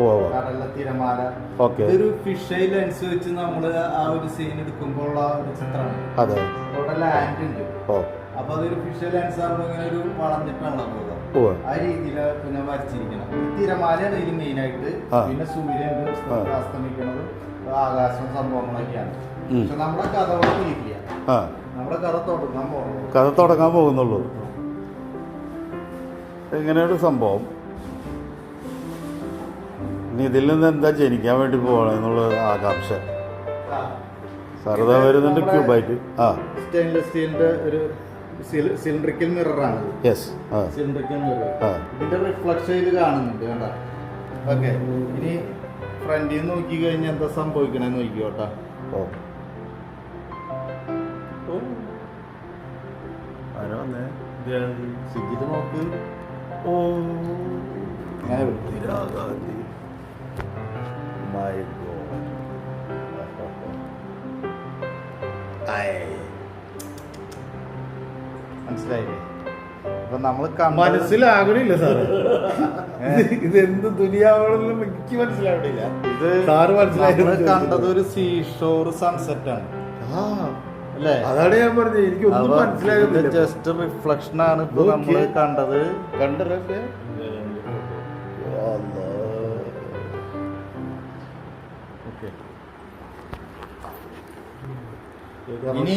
ഓ ഓ തിരമാല ഓക്കെ. ഇതൊരു fish lens വെച്ച് നമ്മൾ ആ ഒരു സീൻ എടുക്കുമ്പോൾ ഉള്ള ഒരു ചിത്രമാണ്. അതെ. അവിടെ ലാൻഡ് ഉണ്ട്. അപ്പൊ അതൊരു ഫിഷ് ലെൻസ് ആകുമ്പോൾ ഇങ്ങനെ ഒരു വളർന്നിട്ടാണല്ലോ പോകുക ആ രീതിയിൽ പിന്നെ വരച്ചിരിക്കണം ഒരു തിരമാലയാണ് ഇതിൽ മെയിൻ ആയിട്ട്. പിന്നെ സൂര്യൻ. അസ്തമിക്കുന്നത് ആകാശം സംഭവങ്ങളൊക്കെയാണ്. പക്ഷെ നമ്മുടെ കഥ അവിടെ തീരില്ല നമ്മുടെ കഥ തുടങ്ങാൻ പോകുന്നു കഥ തുടങ്ങാൻ പോകുന്നുള്ളൂ. ഇങ്ങനെയൊരു സംഭവം. ഇനി ഇതിൽ നിന്ന് എന്താ ജനിക്കാൻ വേണ്ടി പോകണം എന്നുള്ള ആകാംക്ഷ. സാറിതാ വരുന്നുണ്ട് ക്യൂബായിട്ട്. ആ. സ്റ്റെയിൻലെസ് സ്റ്റീലിന്റെ ഒരു സിലിണ്ടറിക്കൽ മിററാണ്. യെസ്. ആ. സിലിണ്ടറിക്കൽ മിറർ ഇതിന്റെ റിഫ്ലക്ഷൻ ഇത് കാണുന്നുണ്ട് കണ്ട? ഓക്കെ. ഇനി ഫ്രണ്ടിൽ നിന്ന് നോക്കി കഴിഞ്ഞാൽ എന്താ സംഭവിക്കണെന്ന് നോക്കിക്കോട്ടാ ഓ. ആരാ വന്നേ? സ്വിഗ്ഗിയിൽ നോക്ക് ഓ. അങ്ങനെ God. മനസ്സിലായില്ലേ? അപ്പൊ നമ്മൾ കണ്ടത് മനസ്സിലാകണില്ല സാറ്. ഇത് എന്ത് ദുനിയാവണെന്നും എനിക്ക് മനസ്സിലാവണില്ല. ഇത് സാറ് മനസ്സിലായി കണ്ടത് ഒരു സീഷോർ സൺസെറ്റ് ആണ്. ആ. അല്ലേ? അതാണ് ഞാൻ പറഞ്ഞത്. എനിക്ക് ഒന്നും മനസ്സിലാകുന്നില്ല. ജസ്റ്റ് റിഫ്ലക്ഷൻ ആണ് ഇപ്പൊ Okay. നമ്മൾ കണ്ടത് കണ്ടതൊക്കെ ഇനി